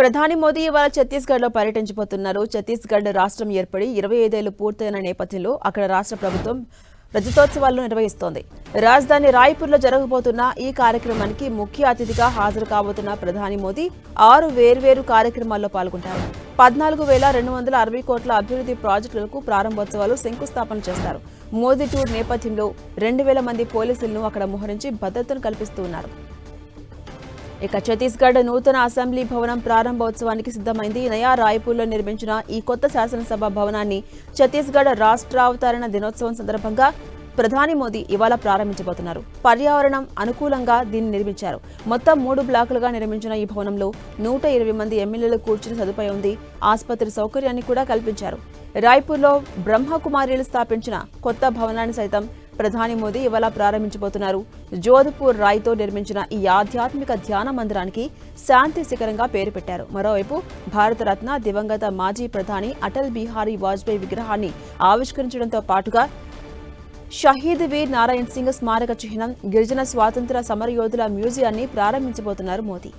ప్రధాని మోదీ ఇవాళ ఛత్తీస్గఢ్లో పర్యటించబోతున్నారు. ఛత్తీస్గఢ్ రాష్ట్రం ఏర్పడి ఇరవై ఐదేళ్ళు పూర్తయిన నేపథ్యంలో అక్కడ రాష్ట్ర ప్రభుత్వం రజతోత్సవాలను నిర్వహిస్తోంది. రాజధాని రాయ్పూర్లో జరగబోతున్న ఈ కార్యక్రమానికి ముఖ్య అతిథిగా హాజరు కాబోతున్న ప్రధాని మోదీ ఆరు వేర్వేరు కార్యక్రమాల్లో పాల్గొంటారు. పద్నాలుగు వేల రెండు వందల అరవై కోట్ల అభివృద్ధి ప్రాజెక్టులకు ప్రారంభోత్సవాలు శంకుస్థాపన చేస్తారు. మోదీ టూర్ నేపథ్యంలో రెండు వేల మంది పోలీసులను అక్కడ మోహరించి భద్రతను కల్పిస్తూ ఉన్నారు. ఇక ఛత్తీస్గఢ్ నూతన అసెంబ్లీ భవనం ప్రారంభోత్సవానికి సిద్ధమైంది. నయా రాయ్పూర్లో నిర్మించిన ఈ కొత్త శాసనసభ భవనాన్ని ఛత్తీస్గఢ్ రాష్ట్రావతరణ దినోత్సవం సందర్భంగా ప్రధాని మోదీ ఇవాళ ప్రారంభించబోతున్నారు. పర్యావరణం అనుకూలంగా దీన్ని నిర్మించారు. మొత్తం మూడు బ్లాకులుగా నిర్మించిన ఈ భవనంలో నూట ఇరవై మంది ఎమ్మెల్యేలు కూర్చుని సదుపాయం ఉంది. ఆసుపత్రి సౌకర్యాన్ని కూడా కల్పించారు. రాయ్పూర్లో బ్రహ్మకుమారిలు స్థాపించిన కొత్త భవనాన్ని సైతం ప్రధాని మోదీ ఇవాళ ప్రారంభించబోతున్నారు. జోధ్పూర్ రాయ్తో నిర్మించిన ఈ ఆధ్యాత్మిక ధ్యాన మందిరానికి శాంతి శిఖరంగా పేరు పెట్టారు. మరోవైపు భారతరత్న దివంగత మాజీ ప్రధాని అటల్ బిహారీ వాజ్పేయి విగ్రహాన్ని ఆవిష్కరించడంతో పాటుగా షహీద్ వీర్ నారాయణ్ సింగ్ స్మారక చిహ్నం గిరిజన స్వాతంత్ర సమరయోధుల మ్యూజియాన్ని ప్రారంభించబోతున్నారు మోదీ.